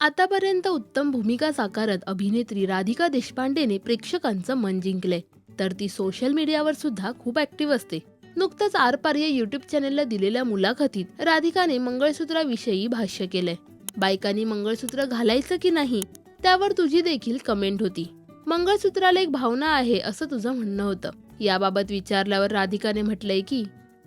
आतापर्यंत उत्तम भूमिका साकारत अभिनेत्री राधिका देशपांडेने प्रेक्षकांचं मन जिंकलंय तर ती सोशल मीडियावर सुद्धा खूप ऍक्टिव्ह असते. नुकतंच आरपार या युट्यूब चॅनेलला दिलेल्या मुलाखतीत राधिकाने मंगळसूत्राविषयी भाष्य केलंय. बायकांनी मंगळसूत्र घालायचं की नाही त्यावर तुझी देखील कमेंट होती. मंगळसूत्राला एक भावना आहे असं तुझं म्हणणं होतं. याबाबत विचारल्यावर राधिकाने म्हटलंय की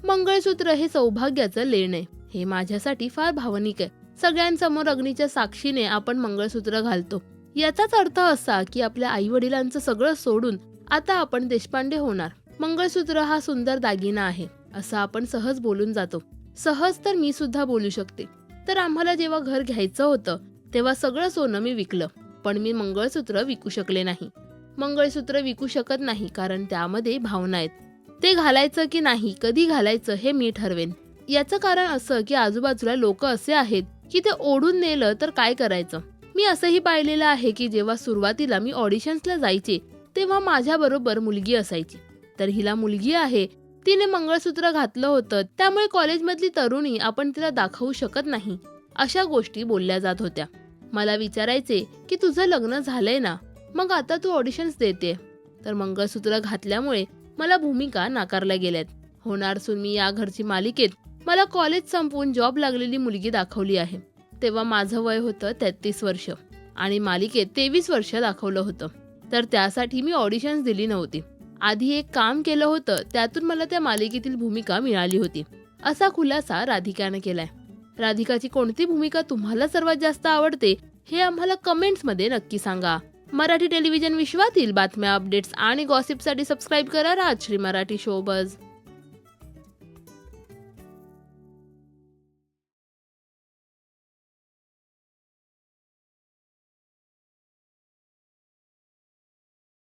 मंगळसूत्र हे सौभाग्याचं लेण आहे. हे माझ्यासाठी फार भावनिक आहे. सगळ्यांसमोर अग्नीच्या साक्षीने आपण मंगळसूत्र घालतो. याचाच अर्थ असा की आपल्या आई वडिलांचं सगळं सोडून आता आपण देशपांडे होणार. मंगळसूत्र हा सुंदर दागिना आहे असं आपण सहज बोलून जातो. सहज तर मी सुद्धा बोलू शकते. तर आम्हाला जेव्हा घर घ्यायचं होतं तेव्हा सगळं सोनं मी विकलं पण मी मंगळसूत्र विकू शकले नाही. मंगळसूत्र विकू शकत नाही कारण त्यामध्ये भावना आहेत. ते घालायचं की नाही कधी घालायचं हे मी ठरवेन. याचं कारण असं की आजूबाजूला लोक असे आहेत की ते ओढून नेलं तर काय करायचं? मी असंही पाहिलेलं आहे की जेव्हा सुरुवातीला मी ऑडिशन्सला जायचे तेव्हा माझ्याबरोबर मुलगी असायची. तर हिला मुलगी आहे तिने मंगळसूत्र घातलं होतं त्यामुळे कॉलेजमधली तरुणी आपण तिला दाखवू शकत नाही अशा गोष्टी बोलल्या जात होत्या. मला विचारायचे की तुझं लग्न झालंय ना? मग आता तू ऑडिशन्स देते. तर मंगळसूत्र घातल्यामुळे मला भूमिका नाकारल्या गेल्यात. होणार सून मी या घरची मालिकेत मला कॉलेज संपवून जॉब लागलेली मुलगी दाखवली आहे. तेव्हा माझं वय होतं तेहतीस वर्ष आणि मालिकेत तेवीस वर्ष दाखवलं होतं. तर त्यासाठी मी ऑडिशन्स दिली नव्हती. आधी एक काम केलं होतं त्यातून मला त्या मालिकेतील भूमिका मिळाली होती. असा खुलासा राधिकानं केलाय. राधिकाची कोणती भूमिका तुम्हाला सर्वात जास्त आवडते हे आम्हाला कमेंट्समध्ये नक्की सांगा. मराठी टेलिव्हिजन विश्वातील बातम्या अपडेट्स आणि गॉसिपसाठी सबस्क्राईब करा राजश्री मराठी शोबज